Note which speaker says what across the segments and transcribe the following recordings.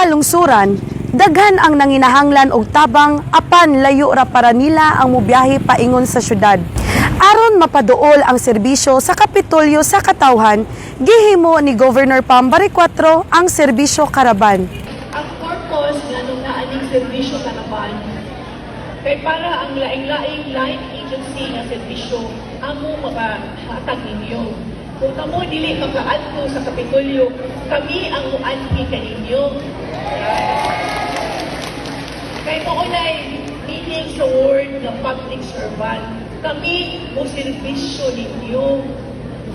Speaker 1: kalungsuran, daghan ang nanginahanglan og tabang apan layo ra para nila ang mobiyahe paingon sa syudad. Aron mapaduol ang serbisyo sa Kapitolyo sa Katawhan, gihimo ni Governor Pambari 4 ang serbisyo karaban.
Speaker 2: ang purpose nga nung naaning serbisyo kanaban kay para ang laing-laing line agency nga serbisyo amo mabahatag ninyo. Kung kamo dili makaadto sa Kapitolyo, kami ang muadhi kaninyo. Kay mo unay meaning sa word ng public servant. Kami mo serbisyo ninyo.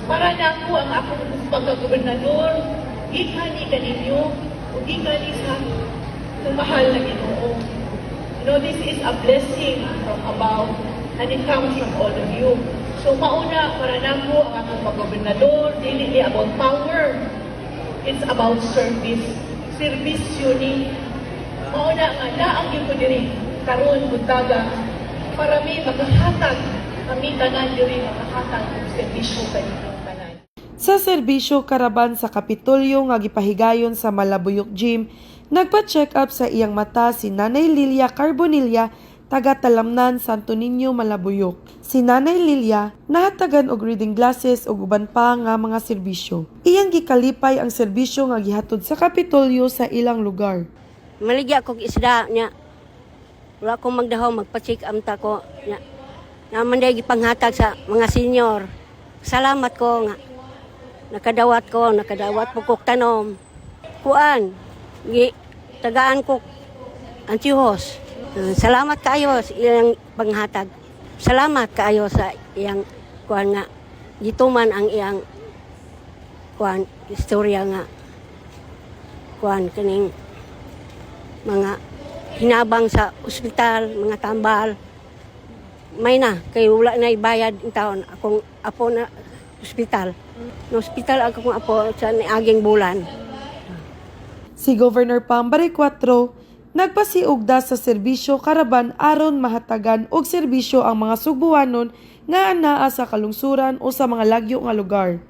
Speaker 2: Para na ako ang akong pagkagobernador, ikani kaninyo, o ikani sa mahal na ginoo. You know, this is a blessing from above and it comes from all of you. So mauna, para na po ang akong pagkagobernador, dili about power. It's about service. Servisyo ni mauna nga naang yung ko diri karon buntaga para mi makahatag kami tanan diri makahatag og serbisyo kanilang tanan.
Speaker 1: Sa serbisyo karaban sa Kapitolyo nga gipahigayon sa Malabuyok Gym, nagpa-check up sa iyang mata si Nanay Lilia Carbonilla, taga Talamnan, Santo Niño, Malabuyok. Si Nanay Lilia nahatagan og reading glasses ug uban pa nga mga serbisyo. Iyang gikalipay ang serbisyo nga gihatod sa Kapitolyo sa ilang lugar.
Speaker 3: Maligya kog isda nya. Wala akong magdahaw magpa-check am ta ko nya. Naman day gipanghatag sa mga senior. Salamat ko nga. Nakadawat ko, nakadawat po kog tanom. Kuan, gi tagaan ko antihos. Uh, Salamat kaayo sa iyang panghatag. Salamat kaayo sa iyang kuan nga gituman ang iyang kuan istorya nga kuan kaning mga hinabang sa ospital, mga tambal. May na, kay wala na ibayad ang taon. Akong apo na ospital. No ospital akong apo sa niaging bulan.
Speaker 1: Si Governor Pambari 4 nagpasiugda sa serbisyo karaban aron mahatagan og serbisyo ang mga Subuanon nga anaa sa kalungsuran o sa mga lagyo nga lugar.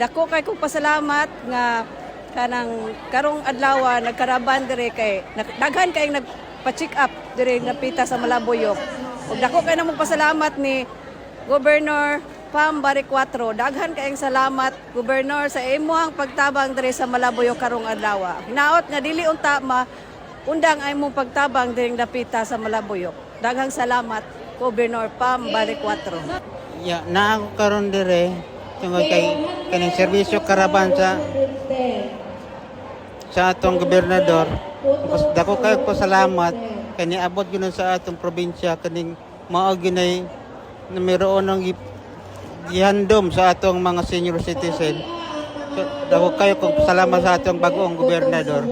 Speaker 4: Dako kay kong pasalamat nga kanang karong adlaw nagkaraban dire kay daghan kay nagpa-check up dire napita sa Malabuyok. Ug dako kay namong pasalamat ni Governor Pam Bari 4. Daghan kayong salamat Governor sa imuhang pagtabang dire sa Malabuyok karong adlaw. Hinaot nga dili unta ma undang ay mong pagtabang dire napita sa Malabuyok. Daghang salamat Governor Pam Bari 4.
Speaker 5: Ya, na ako karon dire tungod kay kaning serbisyo karaban sa sa atong gobernador. Dako kayo ko salamat kay niabot gyud sa atong probinsya kaning mao ginay na mayroon ng gi- gihandom sa atong mga senior citizen. So, dako kayo kong salamat sa atong bagong gobernador.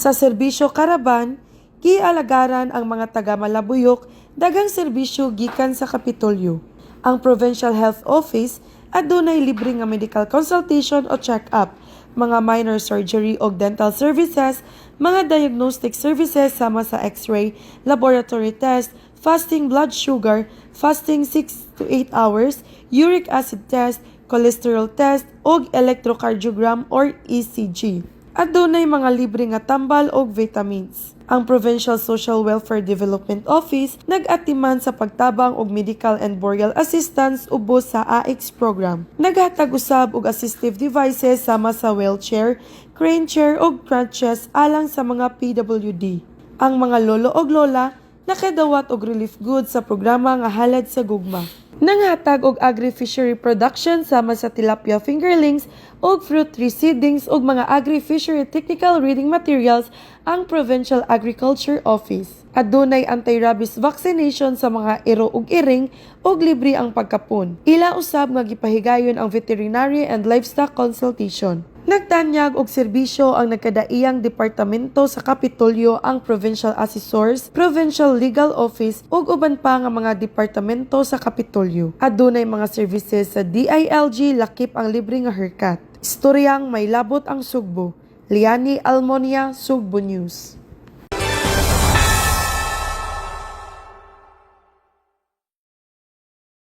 Speaker 1: Sa serbisyo karaban, gialagaran ang mga taga Malabuyok dagang serbisyo gikan sa Kapitolyo. Ang Provincial Health Office adunay libre nga medical consultation o check-up, mga minor surgery o dental services, mga diagnostic services sama sa x-ray, laboratory test, fasting blood sugar, fasting 6 to 8 hours, uric acid test, cholesterol test, og electrocardiogram or ECG. Adunay mga libre nga tambal og vitamins. Ang Provincial Social Welfare Development Office nag-atiman sa pagtabang og medical and burial assistance ubos sa AX program. Naghatag usab og assistive devices sama sa wheelchair, crane chair ug crutches alang sa mga PWD. Ang mga lolo ug lola nakadawat og relief goods sa programa nga halad sa gugma. Nanghatag og agri-fishery production sama sa tilapia fingerlings og fruit tree seedlings ug mga agri-fishery technical reading materials ang Provincial Agriculture Office. Adunay anti-rabies vaccination sa mga iro ug iring ug libre ang pagkapon. Ila usab nga gipahigayon ang veterinary and livestock consultation. Nagtanyag og serbisyo ang nagkadaiyang departamento sa Kapitolyo ang Provincial Assessors, Provincial Legal Office ug uban pa nga mga departamento sa Kapitolyo. Adunay mga services sa DILG lakip ang libre nga haircut. Istoryang may labot ang Sugbo. Liani Almonia, Sugbo News.